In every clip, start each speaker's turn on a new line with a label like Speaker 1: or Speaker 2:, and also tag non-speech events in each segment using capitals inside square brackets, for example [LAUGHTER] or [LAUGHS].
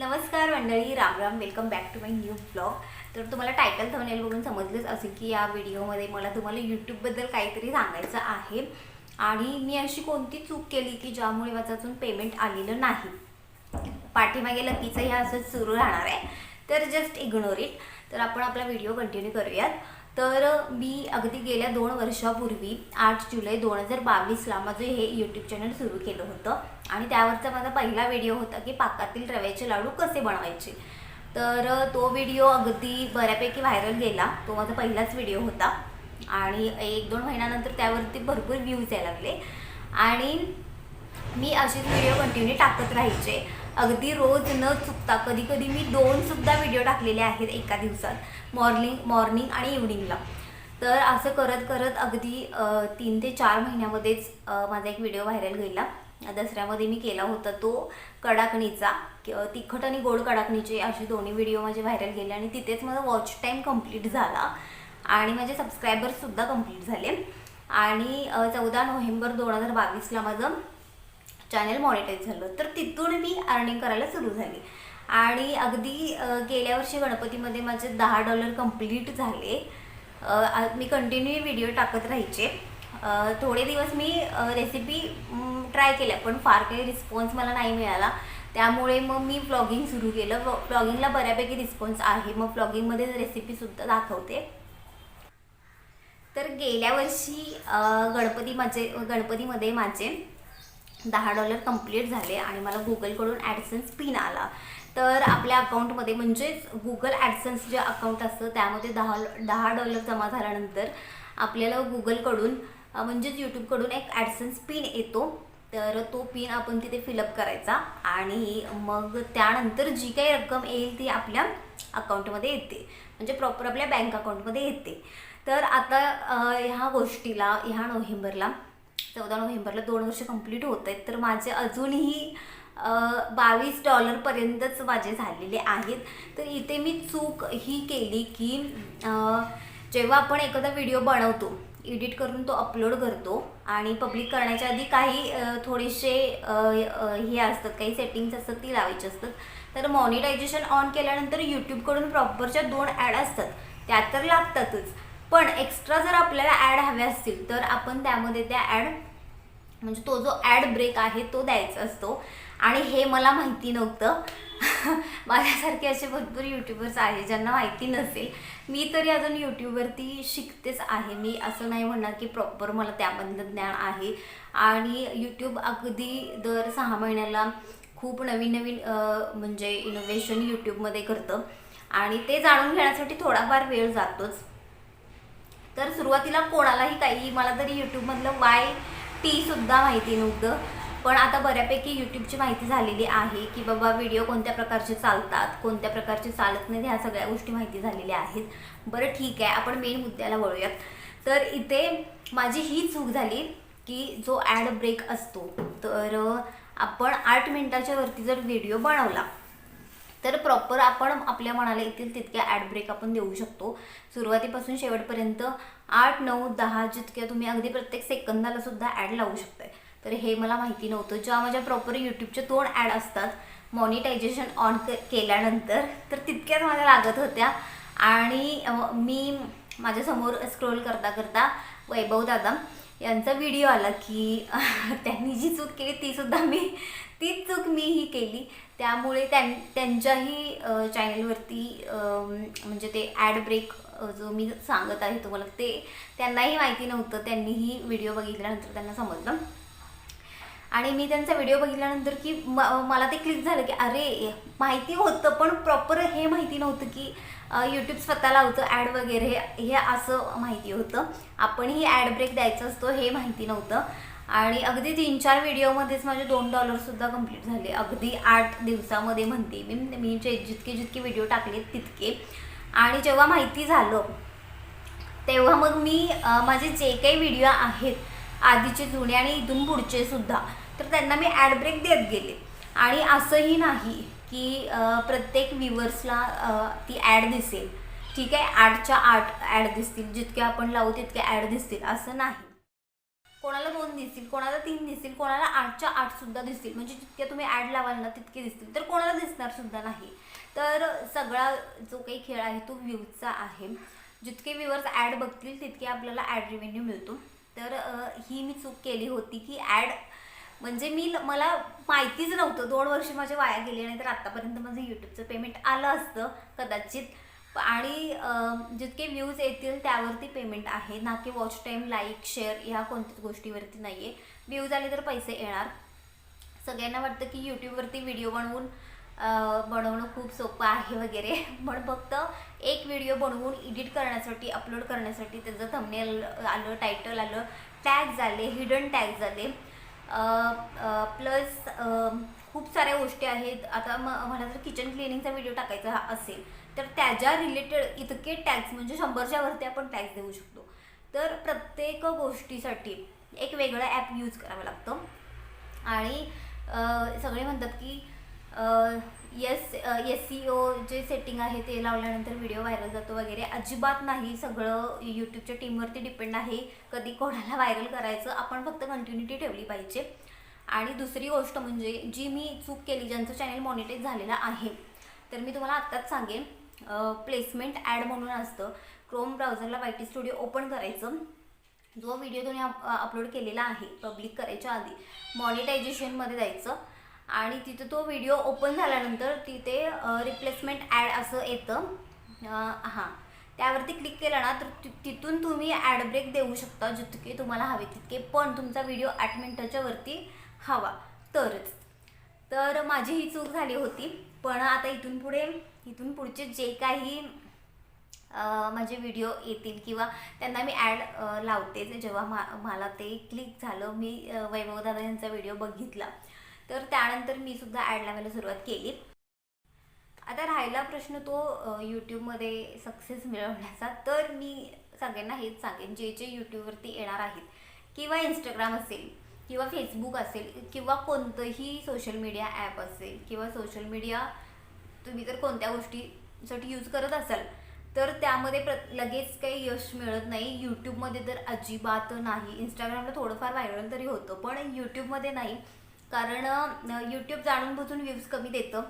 Speaker 1: नमस्कार मंडळी Ram Ram welcome back to my new blog तर तुम्हाला टायटल थंबनेल बघून समजलंच असेल की या व्हिडिओमध्ये मला तुम्हाला यूट्यूबबद्दल काहीतरी सांगायचं आहे. आणि मी अशी कोणती चूक केली की ज्यामुळे माझं अजून पेमेंट आलेलं नाही? पाठीमागे लकीचं ह्या असंच सुरू राहणार आहे. तर जस्ट इग्नोर इट तर आपण आपला व्हिडिओ कंटिन्यू करूयात. तर मी अगदी गेल्या दोन वर्षापूर्वी आठ जुलै दोन हजार बावीसला माझं हे यूट्यूब चॅनल सुरू केलं होतं. आणि त्यावरचा माझा पहिला व्हिडिओ होता की पाकातील रव्याचे लाडू कसे बनवायचे. तर तो व्हिडिओ अगदी बऱ्यापैकी व्हायरल गेला. तो माझा पहिलाच व्हिडिओ होता. आणि एक दोन महिन्यानंतर त्यावरती भरपूर व्ह्यूज यायला लागले. आणि मी असेच व्हिडिओ कंटिन्यू टाकत राहायचे. अगदी रोज न चुकता कधी कधी मी दोन सुद्धा व्हिडिओ टाकलेले आहेत एका दिवसात मॉर्निंग मॉर्निंग आणि इव्हनिंगला तर असं करत करत अगदी तीन ते चार महिन्यामध्येच माझा एक व्हिडिओ व्हायरल गेला. दसऱ्यामध्ये मी केला होता तो कडाकणीचा किंवा तिखट आणि गोड कडाकणीचे असे दोन्ही व्हिडिओ माझे व्हायरल गेले आणि तिथेच माझा वॉच टाईम कंप्लीट झाला आणि माझे सबस्क्रायबर्ससुद्धा कंप्लीट झाले. आणि चौदा नोव्हेंबर दोन हजार बावीसला माझं चॅनल मॉनिटाईज झालं. तर तिथून मी अर्निंग करायला सुरू झाली. आणि अगदी गेल्या वर्षी गणपतीमध्ये माझे दहा डॉलर कंप्लीट झाले. मी कंटिन्यू व्हिडिओ टाकत राहायचे. थोडे दिवस मी रेसिपी ट्राय केल्या पण फार काही रिस्पॉन्स मला नाही मिळाला. त्यामुळे मग मी ब्लॉगिंग सुरू केलं. ब्लॉगिंगला बऱ्यापैकी रिस्पॉन्स आहे. मग ब्लॉगिंगमध्ये रेसिपीसुद्धा दाखवते. तर गेल्या वर्षी गणपती माझे गणपतीमध्ये माझे दहा डॉलर कंप्लीट झाले आणि मला गुगलकडून ॲडसन्स पिन आला. तर आपल्या अकाउंटमध्ये म्हणजेच गुगल ॲडसन्स जे अकाउंट असतं त्यामध्ये दहा दहा डॉलर जमा झाल्यानंतर आपल्याला गुगलकडून म्हणजेच यूट्यूबकडून एक ॲडसन्स पिन येतो. तर तो पिन आपण तिथे फिलअप करायचा आणि मग त्यानंतर जी काही रक्कम येईल ती आपल्या अकाउंटमध्ये येते. म्हणजे प्रॉपर आपल्या बँक अकाउंटमध्ये येते. तर आता ह्या गोष्टीला ह्या नोव्हेंबरला चौदा नोव्हेंबरला दोन वर्ष कंप्लीट होत आहेत. तर माझे अजूनही बावीस डॉलरपर्यंतच माझे झालेले आहेत. तर इथे मी चूक ही केली की जेव्हा आपण एखादा व्हिडिओ बनवतो एडिट करून तो अपलोड करतो आणि पब्लिक करण्याच्या आधी काही थोडेसे हे असतात काही सेटिंग्स असतात ती लावायची असतात. तर मॉनिटायझेशन ऑन केल्यानंतर यूट्यूबकडून प्रॉपरच्या दोन ॲड असतात. त्या तर लागतातच. पण एक्स्ट्रा जर आपल्याला ॲड हव्या असतील तर आपण त्यामध्ये त्या ॲड म्हणजे तो जो ॲड ब्रेक आहे तो द्यायचा असतो. आणि हे मला माहिती नव्हतं. [LAUGHS] माझ्यासारखे असे भरपूर यूट्यूबर्स आहे ज्यांना माहिती नसेल. मी तरी अजून यूट्यूबवरती शिकतेच आहे. मी असं नाही म्हणणार की प्रॉपर मला त्यामधलं ज्ञान आहे. आणि यूट्यूब अगदी दर सहा महिन्याला खूप नवीन नवीन म्हणजे इनोव्हेशन यूट्यूबमध्ये करतं. आणि ते जाणून घेण्यासाठी थोडाफार वेळ जातोच. तर सुरुवातीला कोणालाही काही मला तरी यूट्यूबमधलं वाय टी सुद्धा माहिती नव्हतं. पण आता बऱ्यापैकी यूट्यूबची माहिती झालेली आहे की बाबा व्हिडिओ कोणत्या प्रकारचे चालतात कोणत्या प्रकारचे चालत नाहीत ह्या सगळ्या गोष्टी माहिती झालेल्या आहेत. बरं ठीक आहे आपण मेन मुद्द्याला वळूयात. तर इथे माझी ही चूक झाली की जो ॲड ब्रेक असतो तर आपण आठ मिनटाच्या वरती जर व्हिडिओ बनवला तर प्रॉपर आपण आपल्या मनाला येतील तितक्या ॲड ब्रेक आपण देऊ शकतो. सुरुवातीपासून शेवटपर्यंत आठ नऊ दहा जितक्या तुम्ही अगदी प्रत्येक सेकंदाला सुद्धा ॲड लावू शकताय. तर हे मला माहिती नव्हतं. जेव्हा माझ्या प्रॉपर यूट्यूबचे दोन ॲड असतात मॉनिटायझेशन ऑन केल्यानंतर तर तितक्याच मला लागत होत्या. आणि मी माझ्यासमोर स्क्रोल करता करता वैभव दादा यांचा व्हिडिओ आला की [LAUGHS] त्यांनी जी चूक केली तीसुद्धा मी तीच चूक मीही केली. त्यामुळे त्यां त्यांच्याही चॅनलवरती म्हणजे ते ॲड ब्रेक जो मी सांगत आहे तुम्हाला ते त्यांनाही माहिती नव्हतं. त्यांनीही व्हिडिओ बघितल्यानंतर त्यांना समजलं. आणि मी त्यांचा व्हिडिओ बघितल्यानंतर की म मला ते क्लिक झालं की अरे माहिती होतं पण प्रॉपर हे माहिती नव्हतं की यूट्यूब स्वतः लावतो ॲड वगैरे हे असं माहिती होतं. आपणही ॲड ब्रेक द्यायचा असतो हे माहिती नव्हतं. आणि अगदी तीन चार व्हिडिओमध्येच माझे दोन डॉलरसुद्धा कंप्लीट झाले. अगदी आठ दिवसामध्ये म्हणते मी. मी जे जितके जितके व्हिडिओ टाकले तितके. आणि जेव्हा माहिती झालं तेव्हा मग मी माझे जे काही व्हिडिओ आहेत आधीचे जुने आणि इथून पुढचे सुद्धा तर त्यांना मी ॲड ब्रेक देत गेले. आणि असंही नाही. की प्रत्येक व्ह्युअर्सला ती ॲड दिसेल. ठीक आहे? आठच्या आठ ॲड दिसतील. जितके आपण लावू तितके ॲड दिसतील. असं नाही. कोणाला दोन दिसतील कोणाला तीन दिसतील कोणाला आठच्या आठ सुद्धा दिसतील. म्हणजे जितके तुम्ही ॲड लावाल ना तितके दिसतील. तर कोणाला दिसणार सुद्धा नाही. तर सगळा जो काही खेळ आहे तो व्ह्यूजचा आहे. जितके व्ह्युअर्स ॲड बघतील तितके आपल्याला ॲड रेव्हेन्यू मिळतो. तर ही मी चूक केली होती की ॲड म्हणजे मी मला माहितीच नव्हतं. दोन वर्ष माझे वाया गेले नाही तर आत्तापर्यंत माझं यूट्यूबचं पेमेंट आलं असतं कदाचित. आणि जितके व्ह्यूज येतील त्यावरती पेमेंट आहे. ना की वॉच टाईम लाईक शेअर ह्या कोणत्याच गोष्टीवरती नाही आहे व्ह्यूज आले तर पैसे येणार. सगळ्यांना वाटतं की यूट्यूबवरती व्हिडिओ बनवून बनवणं खूप सोपं आहे वगैरे. [LAUGHS] पण फक्त एक व्हिडिओ बनवून एडिट करण्यासाठी अपलोड करण्यासाठी त्याचं थंबनेल आलं टायटल आलं टॅग आले हिडन टॅग आले. प्लस खूप साऱ्या गोष्टी आहेत. आता म मला जर किचन क्लिनिंगचा व्हिडिओ टाकायचा हा असेल तर त्याच्या रिलेटेड इतके टॅक्स म्हणजे शंभरच्या वरती आपण टॅक्स देऊ शकतो. तर प्रत्येक गोष्टीसाठी एक वेगळं ॲप यूज करावं लागतं. आणि सगळे म्हणतात की येस एस सी ओ जे सेटिंग आहे ते लावल्यानंतर व्हिडिओ व्हायरल जातो वगैरे. अजिबात नाही सगळं यूट्यूबच्या टीमवरती डिपेंड आहे कधी कोणाला व्हायरल करायचं. आपण फक्त कंटिन्युटी ठेवली पाहिजे. आणि दुसरी गोष्ट म्हणजे जी मी चूक केली ज्यांचं चॅनल मॉनिटाईज झालेलं आहे तर मी तुम्हाला आत्ताच सांगेन. प्लेसमेंट ॲड म्हणून असतं. क्रोम ब्राउझरला वाय टी स्टुडिओ ओपन करायचं. जो व्हिडिओ तुम्ही अपलोड केलेला आहे पब्लिक करायच्या आधी मॉनिटायझेशनमध्ये जायचं. आणि तिथं तो व्हिडिओ ओपन झाल्यानंतर तिथे रिप्लेसमेंट ॲड असं येतं. हां. त्यावरती क्लिक केलं ना तर ति- तिथून तुम्ही ॲड ब्रेक देऊ शकता जितके तुम्हाला हवे तितके. पण तुमचा व्हिडिओ आठ मिनटाच्या वरती हवा. तरच. तर माझी ही चूक झाली होती. पण आता इथून पुढे इथून पुढचे जे काही माझे व्हिडिओ येतील किंवा त्यांना मी ॲड लावते ते जेव्हा मा मला ते क्लिक झालं मी वैभव दादा यांचा व्हिडिओ बघितला. तर त्यानंतर मी सुद्धा ॲड लावायला सुरुवात केली. आता राहिला प्रश्न तो यूट्यूबमध्ये सक्सेस मिळवण्याचा. तर मी सगळ्यांना हेच सांगेन जे जे यूट्यूबवरती येणार आहेत किंवा इंस्टाग्राम असेल किंवा फेसबुक असेल किंवा कोणतंही सोशल मीडिया ॲप असेल किंवा सोशल मीडिया तुम्ही जर कोणत्या गोष्टीसाठी यूज करत असाल तर त्यामध्ये प्र लगेच काही यश मिळत नाही. यूट्यूबमध्ये तर अजिबात नाही. इंस्टाग्रामला थोडंफार व्हायरल तरी होतं पण यूट्यूबमध्ये नाही. कारण यूट्यूब जाणून बुजून व्ह्यूज कमी देतं.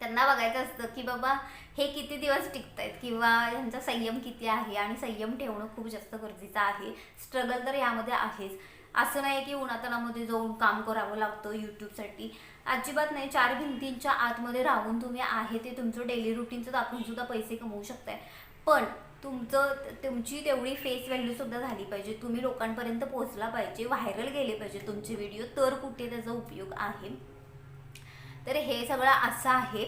Speaker 1: त्यांना बघायचं असतं की बाबा हे किती दिवस टिकत आहेत किंवा ह्यांचा संयम किती आहे आणि संयम ठेवणं खूप जास्त गरजेचं आहे. स्ट्रगल तर यामध्ये आहेच. असं नाही की उन्हातानामध्ये जाऊन काम करावं लागतं यूट्यूबसाठी अजिबात नाही. चार भिंतींच्या आतमध्ये राहून तुम्ही आहे ते तुमचं डेली रुटीनचं दाखवून सुद्धा पैसे कमवू शकताय. पण तुमचं तुमची तेवढी फेस व्हॅल्यूसुद्धा झाली पाहिजे. तुम्ही लोकांपर्यंत पोहोचला पाहिजे व्हायरल गेले पाहिजे तुमचे व्हिडिओ तर कुठे त्याचा उपयोग आहे? तर हे सगळं असं आहे.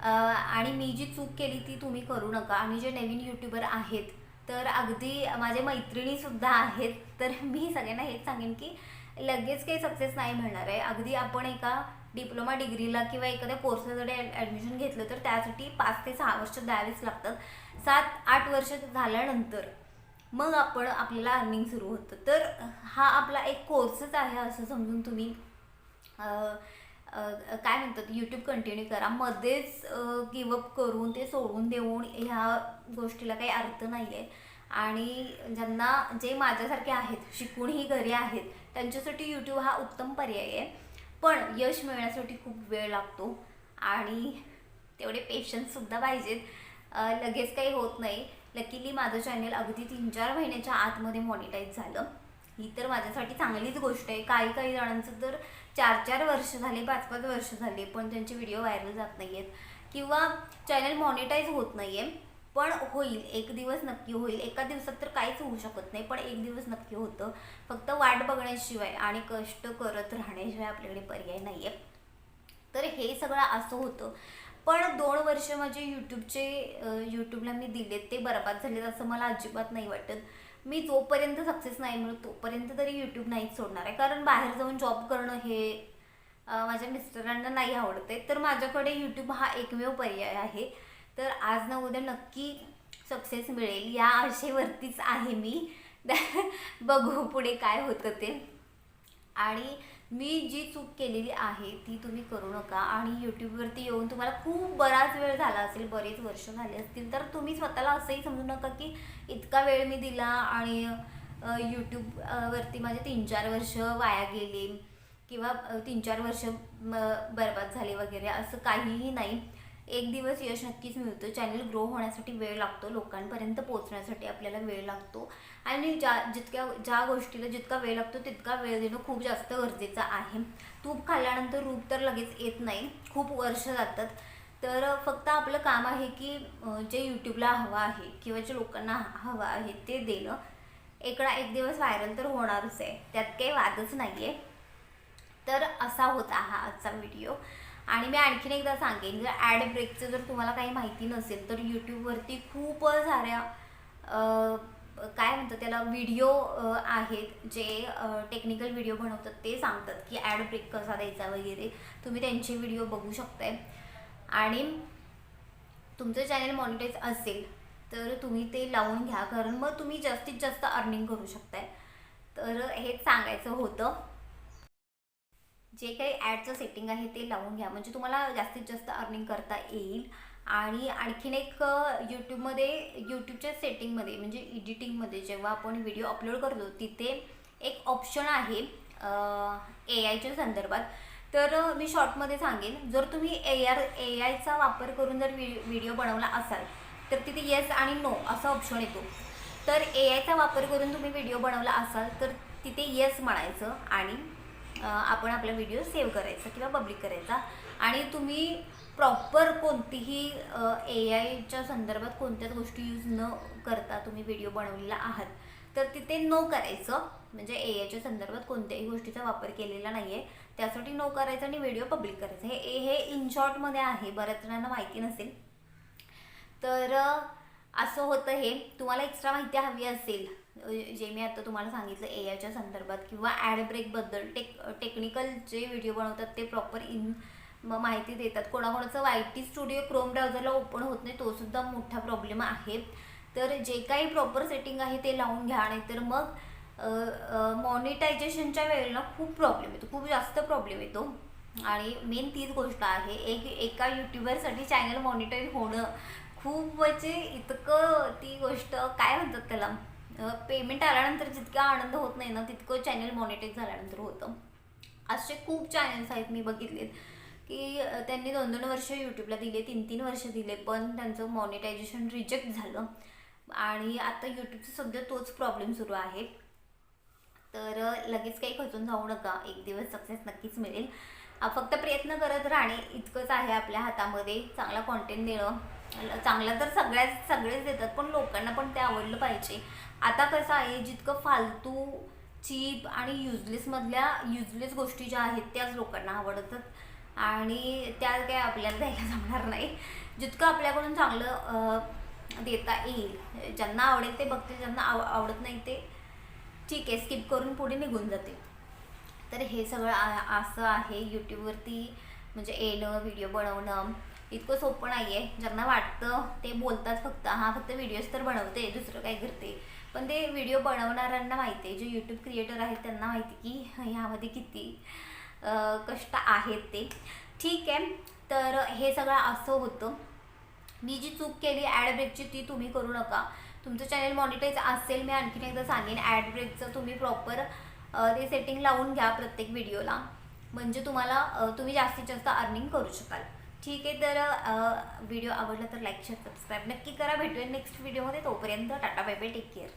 Speaker 1: आणि मी जी चूक केली ती तुम्ही करू नका. आणि जे नवीन यूट्यूबर आहेत तर अगदी माझ्या मैत्रिणीसुद्धा आहेत तर मी सगळ्यांना हेच सांगेन की लगेच काही सक्सेस नाही मिळणार आहे. अगदी आपण एका डिप्लोमा डिग्रीला किंवा एखाद्या कोर्सला जरी ॲडमिशन घेतलं तर त्यासाठी पाच ते सहा वर्ष द्यावीच लागतात. सात आठ वर्ष झाल्यानंतर मग आपण आपल्याला अर्निंग सुरू होतं. तर हा आपला एक कोर्सच आहे असं समजून तुम्ही काय म्हणतात यूट्यूब कंटिन्यू करा. मध्येच गिवअप करून ते सोडून देऊन ह्या गोष्टीला काही अर्थ नाही आहे आणि ज्यांना जे माझ्यासारखे आहेत शिकूनही घरी आहेत त्यांच्यासाठी यूट्यूब हा उत्तम पर्याय आहे. पण यश मिळण्यासाठी खूप वेळ लागतो आणि तेवढे पेशन्ससुद्धा पाहिजेत. लगेच काही होत नाही. लकीली माझं चॅनल अगदी तीन चार महिन्याच्या आतमध्ये मॉनिटाईज झालं. ही तर माझ्यासाठी चांगलीच गोष्ट आहे. काही काही जणांचं तर चार चार वर्ष झाले पाच पाच वर्ष झाले पण त्यांचे व्हिडिओ व्हायरल जात नाही आहेत किंवा चॅनल मॉनिटाईज होत नाही आहे पण होईल एक दिवस नक्की होईल. एका दिवसात तर काहीच होऊ शकत नाही पण एक दिवस नक्की होतं. फक्त वाट बघण्याशिवाय आणि कष्ट करत राहण्याशिवाय आपल्याकडे पर्याय नाही आहे तर हे सगळं असं होतं. पण दोन वर्ष माझे यूट्यूबचे यूट्यूबला मी दिलेत. ते बरबाद झालेत असं मला अजिबात नाही वाटत. मी जोपर्यंत सक्सेस नाही मिळत तोपर्यंत तरी यूट्यूब नाहीच सोडणार आहे. कारण बाहेर जाऊन जॉब करणं हे माझ्या मिस्टरांना नाही आवडते तर माझ्याकडे यूट्यूब हा एकमेव पर्याय आहे. तर आज ना उद्या नक्की सक्सेस मिळेल. या आशेवरतीच आहे मी. [LAUGHS] बघू पुढे काय होतं ते. आणि मी जी चूक केलेली आहे ती तुम्ही करू नका. आणि यूट्यूबवरती येऊन तुम्हाला खूप बराच वेळ झाला असेल बरेच वर्ष झाले असतील तर तुम्ही स्वतःला असंही समजू नका की इतका वेळ मी दिला आणि यूट्यूबवरती माझे तीन चार वर्ष वाया गेले किंवा तीन चार वर्ष बर्बाद बरबाद झाले वगैरे असं काहीही नाही. एक दिवस यश नक्कीच मिळतं चॅनल ग्रो होण्यासाठी वेळ लागतो लोकांपर्यंत पोहोचण्यासाठी आपल्याला वेळ लागतो. आणि ज्या जितक्या ज्या गोष्टीला जितका वेळ लागतो तितका वेळ देणं खूप जास्त गरजेचं आहे. तूप खाल्ल्यानंतर रूप तर लगेच येत नाही. खूप वर्ष जातात. तर फक्त आपलं काम आहे की जे यूट्यूबला हवं आहे किंवा जे लोकांना हवं आहे ते देणं. एकडा एक दिवस व्हायरल तर होणारच आहे. त्यात काही वादच नाही आहे तर असा होता हा आजचा व्हिडिओ आणि मी आणखीन एकदा सांगेन जर ॲड ब्रेकचं जर तुम्हाला काही माहिती नसेल तर यूट्यूबवरती खूप साऱ्या काय म्हणतात त्याला व्हिडिओ आहेत जे टेक्निकल व्हिडिओ बनवतात ते सांगतात की ॲड ब्रेक कसा द्यायचा वगैरे. तुम्ही त्यांचे व्हिडिओ बघू शकताय. आणि तुमचं चॅनल मॉनिटाईज असेल तर तुम्ही ते लावून घ्या. कारण मग तुम्ही जास्तीत जास्त अर्निंग करू शकताय. तर हेच सांगायचं होतं. जे काही ॲडचं सेटिंग आहे ते लावून घ्या. म्हणजे तुम्हाला जास्तीत जास्त अर्निंग करता येईल. आणि आणखीन एक यूट्यूबमध्ये यूट्यूबच्या सेटिंगमध्ये म्हणजे एडिटिंगमध्ये जेव्हा आपण व्हिडिओ अपलोड करतो तिथे एक ऑप्शन आहे ए आयच्या संदर्भात. तर मी शॉर्टमध्ये सांगेन. जर तुम्ही ए आर ए आयचा वापर करून जर व्हिडिओ बनवला असाल तर तिथे येस आणि नो असा ऑप्शन येतो. तर ए आयचा वापर करून तुम्ही व्हिडिओ बनवला असाल तर तिथे येस म्हणायचं आणि आपण आपला व्हिडिओ सेव्ह करायचा किंवा पब्लिक करायचा. आणि तुम्ही प्रॉपर कोणतीही ए आयच्या संदर्भात कोणत्याच गोष्टी यूज न करता तुम्ही व्हिडिओ बनवलेला आहात. तर तिथे नो करायचं. म्हणजे ए आयच्या संदर्भात कोणत्याही गोष्टीचा वापर केलेला नाही आहे त्यासाठी नो करायचं आणि व्हिडिओ पब्लिक करायचं. हे ए हे इन शॉर्टमध्ये आहे. बऱ्याच जणांना माहिती नसेल. तर असं होतं हे. तुम्हाला एक्स्ट्रा माहिती हवी असेल. जे मी आता तुम्हाला सांगितलं ए आयच्या संदर्भात किंवा ॲड ब्रेकबद्दल टेक टेक्निकल जे व्हिडिओ बनवतात ते प्रॉपर इन मग माहिती देतात. कोणाकोणाचं वाय टी स्टुडिओ क्रोम ब्राउझरला ओपन होत नाही तोसुद्धा मोठा प्रॉब्लेम आहे. तर जे काही प्रॉपर सेटिंग आहे ते लावून घ्या. नाहीतर मग मॉनिटायझेशनच्या वेळेला खूप प्रॉब्लेम येतो. खूप जास्त प्रॉब्लेम येतो. आणि मेन तीच गोष्ट आहे. एक एका यूट्यूबरसाठी चॅनल मॉनिटाईज होणं खूप म्हणजे इतकं ती गोष्ट काय म्हणतात त्याला? पेमेंट आल्यानंतर जितका आनंद होत नाही ना तितकं चॅनल मॉनिटाईज झाल्यानंतर होतं. असे खूप चॅनल्स आहेत मी बघितलेत. की त्यांनी दोन दोन वर्ष यूट्यूबला दिले तीन तीन वर्ष दिले पण त्यांचं मॉनिटायझेशन रिजेक्ट झालं. आणि आता यूट्यूबचा सध्या तोच प्रॉब्लेम सुरू आहे. तर लगेच काही खचून जाऊ नका. एक दिवस सक्सेस नक्कीच मिळेल. फक्त प्रयत्न करत राहणे इतकंच आहे आपल्या हातामध्ये. चांगला कॉन्टेंट देणं. चांगलं चांगला तर सगळ्याच सगळेच देतात पण लोकांना पण ते आवडलं पाहिजे. आता कसं आहे जितकं फालतू चीप आणि युजलेसमधल्या युजलेस गोष्टी ज्या आहेत त्याच लोकांना आवडतात. आणि त्या काय आपल्याला द्यायला जमणार नाही. जितकं आपल्याकडून चांगलं देता येईल ज्यांना आवडेल ते बघतील ज्यांना आव आवडत नाही ते ठीक आहे स्किप करून पुढे निघून जाते तर हे सगळं असं आहे यूट्यूबवरती म्हणजे येणं व्हिडिओ बनवणं. इतकं सोपं नाही आहे ज्यांना वाटतं ते बोलतात फक्त. हा फक्त व्हिडिओज तर बनवते दुसरं काय करते? पण ते व्हिडिओ बनवणाऱ्यांना माहिती आहे. जे यूट्यूब क्रिएटर आहेत त्यांना माहिती की ह्यामध्ये किती कष्ट आहेत ते. ठीक आहे. तर हे सगळं असं होतं. मी जी चूक केली ॲड ब्रेकची ती तुम्ही करू नका. तुमचं चॅनल मॉनिटाईज असेल मी आणखीन एकदा सांगेन. ॲड ब्रेकचं तुम्ही प्रॉपर ते सेटिंग लावून घ्या प्रत्येक व्हिडिओला म्हणजे तुम्हाला तुम्ही जास्तीत जास्त अर्निंग करू शकाल. ठीक आहे तर व्हिडिओ आवडला तर लाईक शेअर सबस्क्राईब नक्की करा. भेटूया नेक्स्ट व्हिडिओमध्ये तोपर्यंत tata bye bye take care